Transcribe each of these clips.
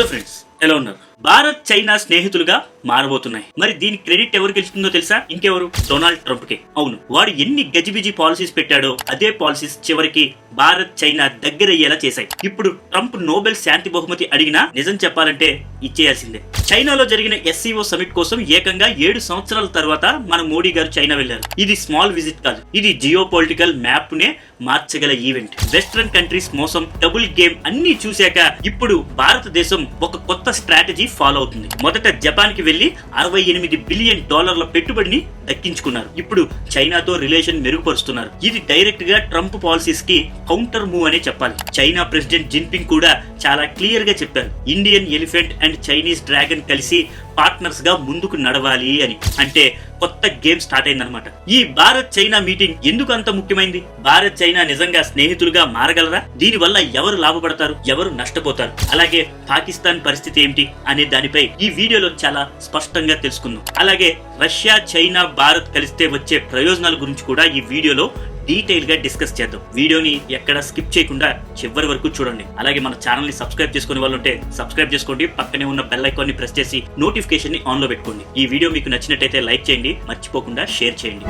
Hello friends ఎలా ఉన్నారు? Bharat China స్నేహితులుగా మారబోతున్నాయి. మరి దీని క్రెడిట్ ఎవరు గెలుస్తుందో తెలుసా? ఇంకెవరు? డొనాల్డ్ ట్రంప్కి అవును వాడు ఎన్ని గజిబిజి పాలసీస్ పెట్టాడో అదే పాలసీస్ చివరికి భారత్ చైనా దగ్గరయ్యేలా చేశాయి. ఇప్పుడు ట్రంప్ నోబెల్ శాంతి బహుమతి అడిగినా నిజం చెప్పాలంటే ఇచ్చేయాల్సిందే. చైనాలో జరిగిన ఎస్సీఓ సమిట్ కోసం ఏకంగా ఏడు సంవత్సరాల తర్వాత మన మోడీ గారు చైనా వెళ్ళారు ఇది స్మాల్ విజిట్ కాదు. ఇది జియో పొలిటికల్ మ్యాప్ నే మార్చగల ఈవెంట్. వెస్ట్రన్ కంట్రీస్ మోసం డబుల్ గేమ్ అన్ని చూశాక ఇప్పుడు భారతదేశం ఒక కొత్త స్ట్రాటజీ ఫాలో అవుతుంది. మొదట జపాన్కి వెళ్ళి అరవై ఎనిమిది బిలియన్ డాలర్ల పెట్టుబడిని దక్కించుకున్నారు. ఇప్పుడు చైనాతో రిలేషన్ మెరుగుపరుస్తున్నారు. ఇది డైరెక్ట్గా ట్రంప్ పాలసీస్కి కౌంటర్ మూవ్ అనే చెప్పాలి. చైనా ప్రెసిడెంట్ జిన్పింగ్ కూడా చాలా క్లియర్గా చెప్పారు. Indian elephant and Chinese dragon కలిసి పార్ట్నర్స్గా ముందుకు నడవాలి అని. అంటే కొత్త గేమ్ స్టార్ట్ అయిందనమాట ఈ భారత్ చైనా మీటింగ్ ఎందుకు అంత ముఖ్యమైంది? భారత్ చైనా నిజంగా స్నేహితులుగా మారగలరా? దీని వల్ల ఎవరు లాభపడతారు? ఎవరు నష్టపోతారు? అలాగే పాకిస్తాన్ పరిస్థితి ఏమిటి? అనే దానిపై ఈ వీడియోలో చాలా స్పష్టంగా తెలుసుకుందాం. అలాగే రష్యా చైనా భారత్ కలిస్తే వచ్చే ప్రయోజనాల గురించి కూడా ఈ వీడియోలో డీటెయిల్గా డిస్కస్ చేద్దాం. వీడియోని ఎక్కడ స్కిప్ చేయకుండా చివరి వరకు చూడండి. అలాగే మన ఛానల్ని సబ్స్క్రైబ్ చేసుకునే వాళ్ళు ఉంటే సబ్స్క్రైబ్ చేసుకోండి. పక్కనే ఉన్న బెల్ ఐకాన్ని ప్రెస్ చేసి నోటిఫికేషన్ని ఆన్లో పెట్టుకోండి. ఈ వీడియో మీకు నచ్చినట్టయితే లైక్ చేయండి. మర్చిపోకుండా షేర్ చేయండి.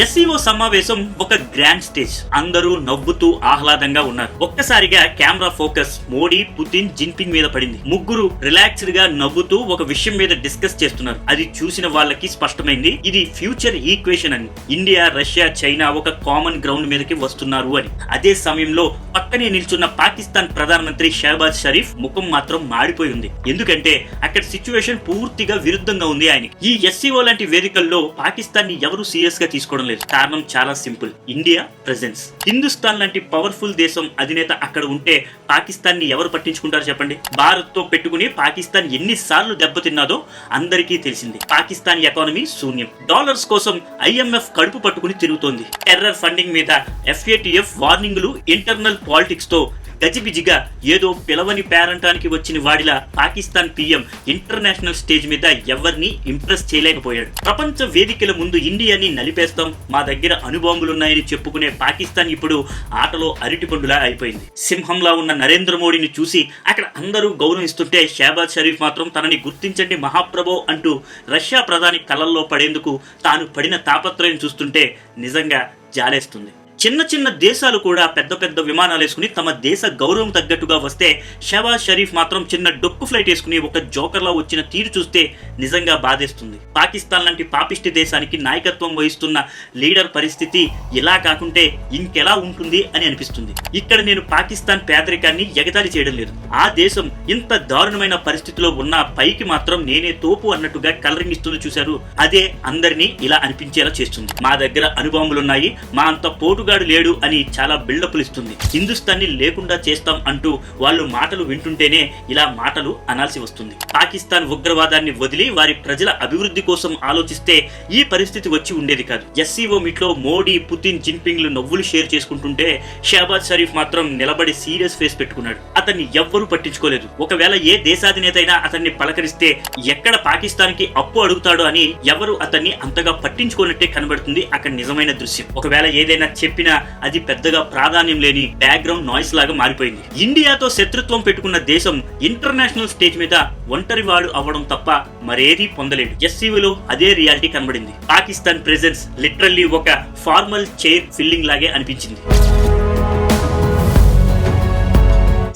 ఎస్ఈఓ సమావేశం ఒక గ్రాండ్ స్టేజ్ అందరూ నవ్వుతూ ఆహ్లాదంగా ఉన్నారు. ఒక్కసారిగా camera focus Modi Putin Jinping మీద పడింది. ముగ్గురు రిలాక్స్డ్గా నవ్వుతూ ఒక విషయం మీద డిస్కస్ చేస్తున్నారు. అది చూసిన వాళ్ళకి స్పష్టమైంది. ఇది ఫ్యూచర్ ఈక్వేషన్ అని. ఇండియా రష్యా చైనా ఒక కామన్ గ్రౌండ్ మీదకి వస్తున్నారు అని. అదే సమయంలో పక్కనే నిల్చున్న పాకిస్తాన్ ప్రధానమంత్రి షహబాజ్ షరీఫ్ ముఖం మాత్రం మాడిపోయి ఉంది. ఎందుకంటే అక్కడ సిచ్యువేషన్ పూర్తిగా విరుద్ధంగా ఉంది ఆయన ఈ ఎస్సీఓ లాంటి వేదికల్లో పాకిస్తాన్ని ఎవరు సీరియస్గా తీసుకోవడం లేదు. కారణం చాలా సింపుల్. India presence. హిందుస్థాన్ లాంటి పవర్ఫుల్ దేశం అధినేత అక్కడ ఉంటే పాకిస్తాన్ని ఎవరు పట్టించుకుంటారు చెప్పండి? భారత్తో పెట్టుకుని పాకిస్తాన్ ఎన్నిసార్లు దెబ్బతిన్నాదో అందరికీ తెలిసింది. పాకిస్తాన్ ఎకానమీ శూన్యం. డాలర్స్ కోసం ఐఎంఎఫ్ కడుపు పట్టుకుని తిరుగుతోంది. టెర్రర్ ఫండింగ్ మీద ఎఫ్ఏటిఎఫ్ వార్నింగ్లు ఇంటర్నల్ పాలిటిక్స్తో గజిబిజిగా ఏదో పిలవని పేరంటానికి వచ్చిన వాడిలా పాకిస్తాన్ పిఎం ఇంటర్నేషనల్ స్టేజ్ మీద ఎవరిని ఇంప్రెస్ చేయలేకపోయాడు. ప్రపంచ వేదికల ముందు ఇండియాని నలిపేస్తాం. మా దగ్గర అణుబాంబులున్నాయని చెప్పుకునే పాకిస్తాన్ ఇప్పుడు ఆటలో అరటిపండులా అయిపోయింది. సింహంలా ఉన్న నరేంద్ర మోడీని చూసి అక్కడ అందరూ గౌరవిస్తుంటే షహబాజ్ షరీఫ్ మాత్రం తనని గుర్తించండి మహాప్రభో అంటూ రష్యా ప్రధాని కలల్లో పడేందుకు తాను పడిన తాపత్రయం చూస్తుంటే నిజంగా జాలేస్తుంది. చిన్న చిన్న దేశాలు కూడా పెద్ద పెద్ద విమానాలు వేసుకుని తమ దేశ గౌరవం తగ్గట్టుగా వస్తే షహబాజ్ షరీఫ్ మాత్రం చిన్న డొక్కు ఫ్లైట్ వేసుకుని ఒక జోకర్లా వచ్చిన తీరు చూస్తే నిజంగా బాధేస్తుంది. పాకిస్తాన్ లాంటి పాపిష్టి దేశానికి నాయకత్వం వహిస్తున్న లీడర్ పరిస్థితి ఇలా కాకుంటే ఇంకెలా ఉంటుంది అని అనిపిస్తుంది. ఇక్కడ నేను పాకిస్తాన్ పేదరికాన్ని ఎగతాళి చేయడం లేదు. ఆ దేశం ఇంత దారుణమైన పరిస్థితిలో ఉన్న పైకి మాత్రం నేనే తోపు అన్నట్టుగా కలరింగ్ ఇస్తుంది చూశారు. అదే అందరినీ ఇలా అనిపించేలా చేస్తుంది. మా దగ్గర అనుభవములున్నాయి మా అంత పోటుగాడు లేడు అని చాలా బిల్డప్లు ఇస్తుంది. హిందుస్థాన్ని లేకుండా చేస్తాం అంటూ వాళ్ళు మాటలు వింటుంటేనే ఇలా మాటలు అనాల్సి వస్తుంది. పాకిస్తాన్ ఉగ్రవాదాన్ని వదిలి వారి ప్రజల అభివృద్ధి కోసం ఆలోచిస్తే ఈ పరిస్థితి వచ్చి ఉండేది కాదు. ఎస్సీఓ మీట్లో మోడీ పుతిన్ జిన్పింగ్లు నవ్వులు షేర్ చేసుకుంటుంటే షహబాజ్ షరీఫ్ మాత్రం నిలబడి సీరియస్ ఫేస్ పెట్టుకున్నాడు. అతన్ని ఎవ్వరు పట్టించుకోలేదు. ఒకవేళ ఏ దేశాధినేత అయినా అతన్ని పలకరిస్తే ఎక్కడ పాకిస్తాన్కి అప్పు అడుగుతాడో అని ఎవరు అతన్ని అంతగా పట్టించుకోనట్టే కనబడుతుంది అక్కడ నిజమైన దృశ్యం. ఒకవేళ ఏదైనా చెప్పినా అది పెద్దగా ప్రాధాన్యం లేని బ్యాక్గ్రౌండ్ నాయిస్ లాగా మారిపోయింది. ఇండియాతో శత్రుత్వం పెట్టుకున్న దేశం ఇంటర్నేషనల్ స్టేజ్ మీద ఒంటరి వాడు అవ్వడం తప్ప మరేదీ పొందలేడు. ఎస్సీవీలో అదే రియాలిటీ కనబడింది. పాకిస్తాన్ ప్రెజెన్స్ లిటరల్లీ ఒక ఫార్మల్ చైర్ ఫిల్లింగ్ లాగే అనిపించింది.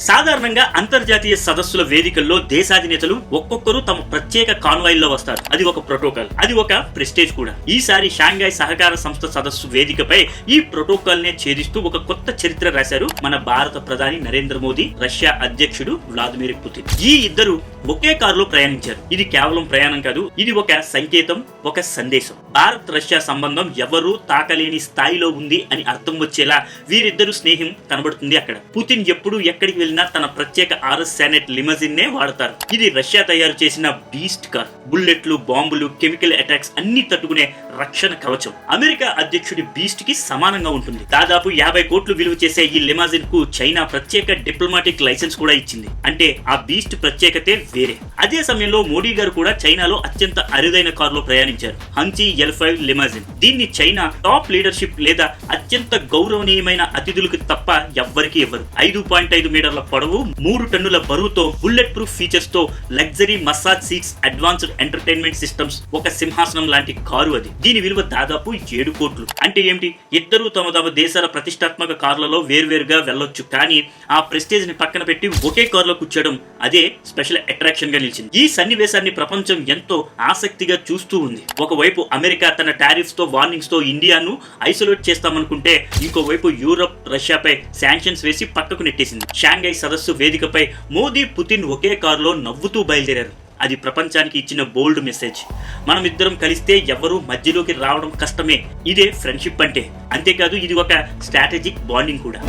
సాధారణంగా అంతర్జాతీయ సదస్సుల వేదికల్లో దేశాధినేతలు ఒక్కొక్కరు తమ ప్రత్యేక కాన్వాయిల్లో వస్తారు. అది ఒక ప్రోటోకాల్. అది ఒక ప్రెస్టేజ్ కూడా. ఈసారి షాంఘాయ్ సహకార సంస్థ సదస్సు వేదికపై ఈ ప్రోటోకాల్ నే ఛేదిస్తూ ఒక కొత్త చరిత్ర రాశారు మన భారత ప్రధాని నరేంద్ర మోదీ రష్యా అధ్యక్షుడు వ్లాదిమిర్ పుతిన్. ఈ ఇద్దరు ఒకే కారులో ప్రయాణించారు. ఇది కేవలం ప్రయాణం కాదు ఇది ఒక సంకేతం ఒక సందేశం. భారత్ రష్యా సంబంధం ఎవరూ తాకలేని స్థాయిలో ఉంది అని అర్థం వచ్చేలా వీరిద్దరు స్నేహం కనబడుతుంది అక్కడ. పుతిన్ ఎప్పుడు ఎక్కడికి వెళ్ళిన తన ప్రత్యేక ఆర్ఎస్ శానెట్ లిమజిన్ నే వాడతారు. ఇది రష్యా తయారు చేసిన బీస్ట్ కార్. బుల్లెట్లు బాంబులు కెమికల్ అటాక్స్ అన్ని తట్టుకునే రక్షణ కవచం. అమెరికా అధ్యక్షుడి బీస్ట్కి సమానంగా ఉంటుంది. దాదాపు యాభై కోట్లు విలువ చేసే ఈ లిమాజిన్కు చైనా ప్రత్యేక డిప్లొమాటిక్ లైసెన్స్ కూడా ఇచ్చింది. అంటే ఆ బీస్ట్ ప్రత్యేకతే వేరే. అదే సమయంలో మోడీ గారు కూడా చైనాలో అత్యంత అరుదైన కారులో ప్రయాణించారు. Hongqi L five limousine. దీన్ని చైనా టాప్ లీడర్షిప్ లేదా అత్యంత గౌరవనీయమైన అతిథులకు తప్ప ఎవ్వరికీ ఇవ్వరు. ఐదు పాయింట్ ఐదు మీటర్ల పొడవు. మూడు టన్నుల బరువుతో bullet proof ఫీచర్స్తో luxury massage seats advanced entertainment systems ఒక సింహాసనం లాంటి కారు అది. దీని విలువ దాదాపు ఏడు కోట్లు. అంటే ఏమిటి? ఇద్దరు తమ తమ దేశాల ప్రతిష్టాత్మక కార్లలో వేర్వేరుగా వెళ్ళొచ్చు. కానీ ఆ ప్రెస్టేజ్ని పక్కన పెట్టి ఒకే కారులో కూర్చోవడం అదే స్పెషల్ అట్రాక్షన్గా నిలిచింది. ఈ సన్నివేశాన్ని ప్రపంచం ఎంతో ఆసక్తిగా చూస్తూ ఉంది. ఒకవైపు అమెరికా తన టారిఫ్స్తో వార్నింగ్స్తో ఇండియాను ఐసోలేట్ చేస్తామనుకుంటే ఇంకోవైపు యూరప్ రష్యాపై శాంక్షన్స్ వేసి పక్కకు నెట్టేసింది. షాంఘై సదస్సు వేదికపై మోదీ పుతిన్ ఒకే కారులో నవ్వుతూ బయలుదేరారు. అది ప్రపంచానికి ఇచ్చిన బోల్డ్ మెసేజ్. మనం ఇద్దరం కలిస్తే ఎవరు మధ్యలోకి రావడం కష్టమే. ఇదే ఫ్రెండ్షిప్ అంటే. అంతేకాదు ఇది ఒక స్ట్రాటజిక్ బాండింగ్ కూడా.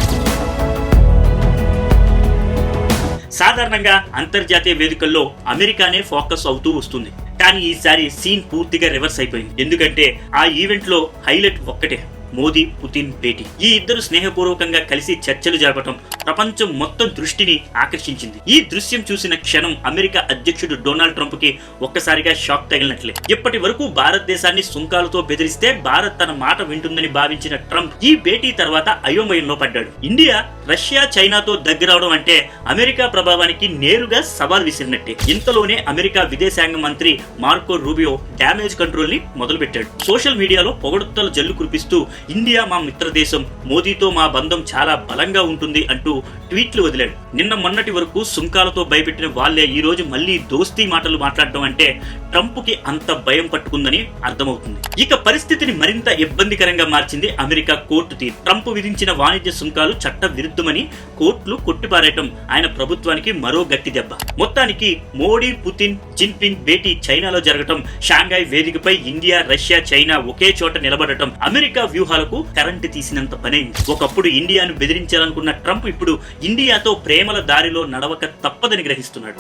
సాధారణంగా అంతర్జాతీయ వేదికల్లో అమెరికానే ఫోకస్ అవుతూ వస్తుంది. కానీ ఈసారి సీన్ పూర్తిగా రివర్స్ అయిపోయింది. ఎందుకంటే ఆ ఈవెంట్లో హైలైట్ ఒక్కటే. మోదీ పుతిన్ భేటీ. ఈ ఇద్దరు స్నేహపూర్వకంగా కలిసి చర్చలు జరపడం ప్రపంచం మొత్తం దృష్టిని ఆకర్షించింది. ఈ దృశ్యం చూసిన క్షణం అమెరికా అధ్యక్షుడు డొనాల్డ్ ట్రంప్కి ఒక్కసారిగా షాక్ తగిలినట్లే. ఇప్పటి వరకు భారతదేశాన్ని సుంకాలతో బెదిరిస్తే భారత్ తన మాట వింటుందని భావించిన ట్రంప్ ఈ భేటీ తర్వాత అయోమయంలో పడ్డాడు. ఇండియా రష్యా చైనాతో దగ్గరవడం అంటే అమెరికా ప్రభావానికి నేరుగా సవాల్ విసిరినట్టే. ఇంతలోనే అమెరికా విదేశాంగ మంత్రి మార్కో రూబియో డ్యామేజ్ కంట్రోల్ని మొదలుపెట్టాడు. సోషల్ మీడియాలో పొగడుతల జల్లు కురిపిస్తూ ఇండియా మా మిత్రదేశం మోదీతో మా బంధం చాలా బలంగా ఉంటుంది అంటూ ట్వీట్లు వదిలాడు. నిన్న మొన్నటి వరకు సుంకాలతో భయపెట్టిన వాళ్ళే ఈ రోజు మళ్ళీ దోస్తీ మాటలు మాట్లాడడం అంటే ట్రంప్కి అంత భయం పట్టుకుందని అర్థమవుతుంది. ఇక పరిస్థితిని మరింత ఇబ్బందికరంగా మార్చింది అమెరికా కోర్టు తీర్పు ట్రంప్ విధించిన వాణిజ్య సుంకాలు చట్ట విరుద్ధమని కోర్టులు కొట్టిపారేయటం ఆయన ప్రభుత్వానికి మరో గట్టి దెబ్బ. మొత్తానికి మోడీ పుతిన్ జిన్పింగ్ భేటీ చైనాలో జరగటం షాంఘై వేదికపై ఇండియా రష్యా చైనా ఒకే చోట నిలబడటం అమెరికా వ్యూహ వ్యూహాలకు కరెంటు తీసినంత పనైంది ఒకప్పుడు ఇండియాను బెదిరించాలనుకున్న ట్రంప్ ఇప్పుడు ఇండియాతో ప్రేమల దారిలో నడవక తప్పదని గ్రహిస్తున్నాడు.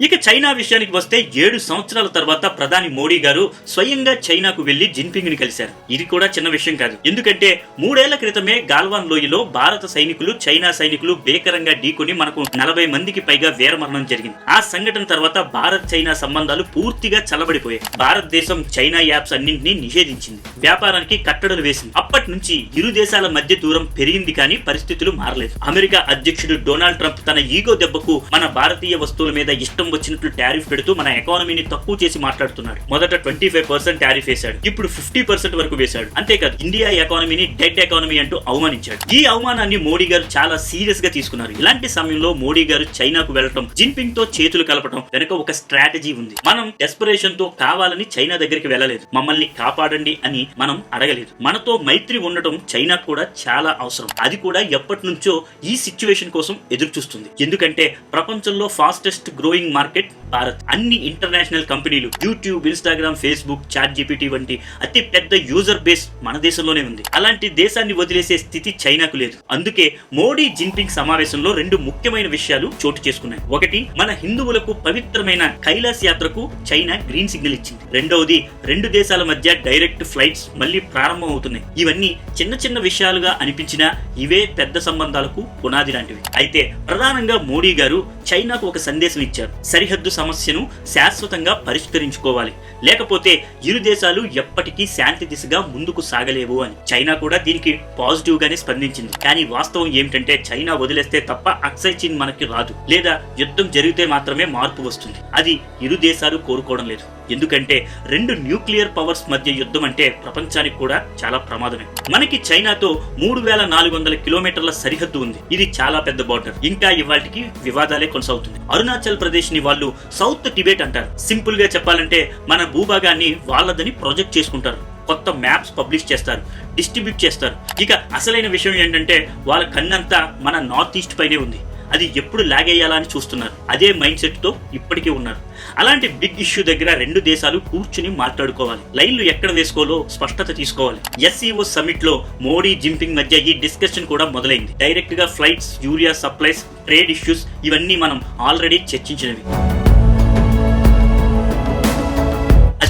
ఇక చైనా విషయానికి వస్తే ఏడు సంవత్సరాల తర్వాత ప్రధాని మోడీ గారు స్వయంగా చైనాకు వెళ్ళి జిన్పింగ్ని కలిశారు. ఇది కూడా చిన్న విషయం కాదు. ఎందుకంటే మూడేళ్ళ క్రితమే గాల్వాన్ లోయలో భారత సైనికులు చైనా సైనికులు భీకరంగా ఢీకొని మనకు నలభై మందికి పైగా వీరమరణం జరిగింది. ఆ సంఘటన తర్వాత భారత్ చైనా సంబంధాలు పూర్తిగా చల్లబడిపోయాయి. భారతదేశం చైనా యాప్స్ అన్నింటినీ నిషేధించింది. వ్యాపారానికి కట్టడలు వేసింది. అప్పటి నుంచి ఇరు దేశాల మధ్య దూరం పెరిగింది కానీ పరిస్థితులు మారలేదు. అమెరికా అధ్యక్షుడు డొనాల్డ్ ట్రంప్ తన ఈగో దెబ్బకు మన భారతీయ వస్తువుల మీద ఇష్టం వచ్చినట్లు టారిఫ్ పెడుతూ మన ఎకానమీని తక్కువ చేసి మాట్లాడుతున్నాడు. మొదట ట్వంటీ ఫైవ్ పర్సెంట్ టారిఫ్ వేశాడు. ఇప్పుడు ఫిఫ్టీ పర్సెంట్ వరకు వేశాడు. అంతేకాదు ఇండియా ఎకానమీని డెడ్ ఎకానమీ అంటూ అవమానించాడు. ఈ అవమానాన్ని మోడీ గారు చాలా సీరియస్గా తీసుకున్నారు. ఇలాంటి సమయంలో మోడీ గారు చైనాకు వెళ్ళటం జిన్పింగ్తో చేతులు కలపడం వెనక ఒక స్ట్రాటజీ ఉంది. మనం డెస్పరేషన్తో కావాలని చైనా దగ్గరికి వెళ్ళలేదు. మమ్మల్ని కాపాడండి అని మనం అడగలేదు. మనతో మైత్రి ఉండటం చైనా కూడా చాలా అవసరం. అది కూడా ఎప్పటి నుంచో ఈ సిచ్యువేషన్ కోసం ఎదురు చూస్తుంది ఎందుకంటే ప్రపంచంలో ఫాస్టెస్ట్ గ్రోయింగ్ మార్కెట్ భారత్. అన్ని ఇంటర్నేషనల్ కంపెనీలు YouTube Instagram Facebook ChatGPT వంటి అతి పెద్ద యూజర్ బేస్ మన దేశంలోనే ఉంది. అలాంటి దేశాన్ని వదిలేసే స్థితి చైనాకు లేదు. అందుకే మోడీ జిన్పింగ్ సమావేశంలో రెండు ముఖ్యమైన విషయాలు చోటు చేసుకున్నాయి. ఒకటి మన హిందువులకు పవిత్రమైన కైలాస్ యాత్రకు చైనా గ్రీన్ సిగ్నల్ ఇచ్చింది. రెండవది రెండు దేశాల మధ్య డైరెక్ట్ ఫ్లైట్స్ మళ్ళీ ప్రారంభం అవుతున్నాయి ఇవన్నీ చిన్న చిన్న విషయాలుగా అనిపించినా ఇవే పెద్ద సంబంధాలకు పునాది లాంటివి. అయితే ప్రధానంగా మోడీ గారు చైనాకు ఒక సందేశం ఇచ్చారు. సరిహద్దు సమస్యను శాశ్వతంగా పరిష్కరించుకోవాలి. లేకపోతే ఇరు దేశాలు ఎప్పటికీ శాంతి దిశగా ముందుకు సాగలేవు అని. చైనా కూడా దీనికి పాజిటివ్ గానే స్పందించింది. కానీ వాస్తవం ఏమిటంటే చైనా వదిలేస్తే తప్ప అక్సై చీన్ మనకి రాదు. లేదా యుద్ధం జరిగితే మాత్రమే మార్పు వస్తుంది. అది ఇరు దేశాలు కోరుకోవడం లేదు. ఎందుకంటే రెండు న్యూక్లియర్ పవర్స్ మధ్య యుద్ధం అంటే ప్రపంచానికి కూడా చాలా ప్రమాదమే. మనకి చైనాతో మూడు వేల నాలుగు వందల కిలోమీటర్ల సరిహద్దు ఉంది. ఇది చాలా పెద్ద బార్డర్. ఇంకా ఇవాటికి వివాదాలే కొనసాగుతుంది. అరుణాచల్ ప్రదేశ్ని వాళ్ళు సౌత్ టిబెట్ అంటారు. సింపుల్గా చెప్పాలంటే మన భూభాగాన్ని వాళ్ళదని ప్రొజెక్ట్ చేసుకుంటారు. కొత్త మ్యాప్స్ పబ్లిష్ చేస్తారు డిస్ట్రిబ్యూట్ చేస్తారు. ఇక అసలైన విషయం ఏంటంటే వాళ్ళ కన్నంతా మన నార్త్ ఈస్ట్ పైనే ఉంది. అది ఎప్పుడు లాగేయాలని చూస్తున్నారు. అదే మైండ్ సెట్తో ఇప్పటికీ ఉన్నారు. అలాంటి బిగ్ ఇష్యూ దగ్గర రెండు దేశాలు కూర్చుని మాట్లాడుకోవాలి. లైన్లు ఎక్కడ వేసుకోవాలో స్పష్టత తీసుకోవాలి. ఎస్సీఓ సమిట్లో మోడీ జింపింగ్ మధ్య ఈ డిస్కషన్ కూడా మొదలైంది. డైరెక్ట్గా flights urea supplies trade issues ఇవన్నీ మనం ఆల్రెడీ చర్చించినవి.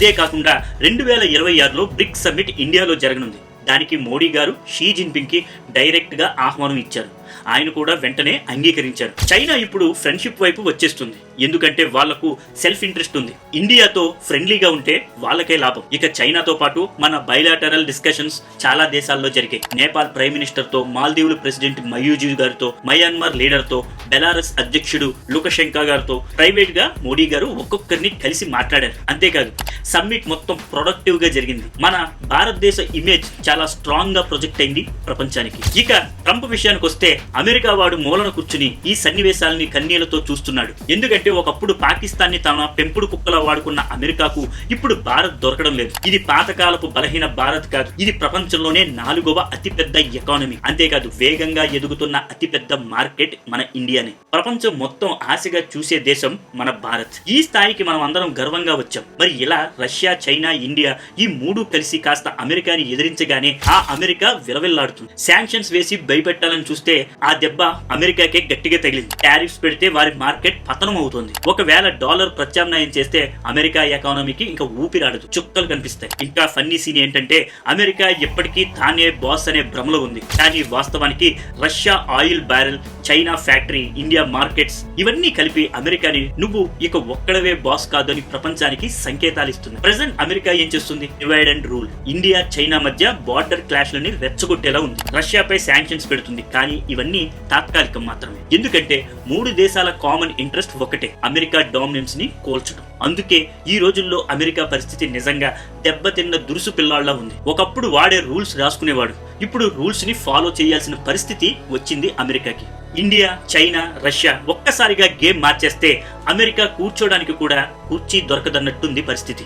అదే కాకుండా రెండు వేల ఇరవై ఆరులో బ్రిక్స్ సమ్మిట్ ఇండియాలో జరగనుంది. దానికి మోడీ గారు షీ జిన్పింగ్కి డైరెక్ట్గా ఆహ్వానం ఇచ్చారు. ఆయన కూడా వెంటనే అంగీకరించారు. చైనా ఇప్పుడు ఫ్రెండ్షిప్ వైపు వచ్చేస్తుంది. ఎందుకంటే వాళ్ళకు సెల్ఫ్ ఇంట్రెస్ట్ ఉంది. ఇండియాతో ఫ్రెండ్లీగా ఉంటే వాళ్ళకే లాభం. ఇక చైనాతో పాటు మన బయలాటరల్ డిస్కషన్స్ చాలా దేశాల్లో జరిగాయి. నేపాల్ ప్రైమ్ మినిస్టర్తో మాల్దీవుల ప్రెసిడెంట్ మయూజీ గారితో మయన్మార్ లీడర్తో బెలారస్ అధ్యక్షుడు లుకశంకా గారితో ప్రైవేట్గా మోడీ గారు ఒక్కొక్కరిని కలిసి మాట్లాడారు. అంతేకాదు సమ్మిట్ మొత్తం ప్రొడక్టివ్గా జరిగింది. మన భారతదేశ ఇమేజ్ చాలా స్ట్రాంగ్గా ప్రొజెక్ట్ అయింది ప్రపంచానికి. ఇక ట్రంప్ విషయానికి వస్తే అమెరికా వాడు మూలన కూర్చుని ఈ సన్నివేశాలని కన్నీళ్ళతో చూస్తున్నాడు. ఎందుకంటే ఒకప్పుడు పాకిస్తాన్ని తన పెంపుడు కుక్కలా వాడుకున్న అమెరికాకు ఇప్పుడు భారత్ దొరకడం లేదు. ఇది పాతకాలపు బలహీన భారత్ కాదు. ఇది ప్రపంచంలోనే నాలుగవ అతిపెద్ద ఎకానమీ. అంతేకాదు వేగంగా ఎదుగుతున్న అతిపెద్ద మార్కెట్ మన ఇండియానే. ప్రపంచం మొత్తం ఆశగా చూసే దేశం మన భారత్. ఈ స్థాయికి మనం అందరం గర్వంగా వచ్చాం. మరి ఇలా రష్యా చైనా ఇండియా ఈ మూడు కలిసి కాస్త అమెరికాని ఎదిరించగానే ఆ అమెరికా విలవిల్లాడుతుంది. శాంక్షన్స్ వేసి భయపెట్టాలని చూస్తే ఆ దెబ్బ అమెరికాకే గట్టిగా తగిలింది. టారిఫ్స్ పెడితే వారి మార్కెట్ పతనం అవుతుంది ఒకవేళ డాలర్ ప్రత్యామ్నాయం చేస్తే అమెరికా ఎకానమీకి ఇంకా ఊపిరాడదు. చుక్కలు కనిపిస్తాయి. ఇంకా ఫన్నీ సీన్ ఏంటంటే అమెరికా ఎప్పటికీ తానే బాస్ అనే భ్రమలో ఉంది. కానీ వాస్తవానికి Russia oil barrel China factory India markets ఇవన్నీ కలిపి అమెరికాని నువ్వు ఇక ఒక్కడవే బాస్ కాదు అని ప్రపంచానికి సంకేతాలు ఇస్తుంది ప్రెసెంట్ అమెరికా ఏం చేస్తుంది? Divide and rule. India China మధ్య బార్డర్ క్లాష్ లని రెచ్చగొట్టేలా ఉంది. రష్యాపై శాంక్షన్స్ పెడుతుంది. కానీ ఇవన్నీ తాత్కాలికం మాత్రమే. ఎందుకంటే మూడు దేశాల కామన్ ఇంట్రెస్ట్ ఒకటే అమెరికా డామినెన్స్ని కోల్చడం అందుకే ఈ రోజుల్లో అమెరికా పరిస్థితి నిజంగా దెబ్బతిన్న దురుసు పిల్లాళ్ళా ఉంది. ఒకప్పుడు వాడే రూల్స్ రాసుకునేవాడు. ఇప్పుడు రూల్స్ని ఫాలో చేయాల్సిన పరిస్థితి వచ్చింది అమెరికాకి. ఇండియా చైనా రష్యా ఒక్కసారిగా గేమ్ మార్చేస్తే అమెరికా కూర్చోడానికి కూడా కుర్చీ దొరకదన్నట్టుంది పరిస్థితి.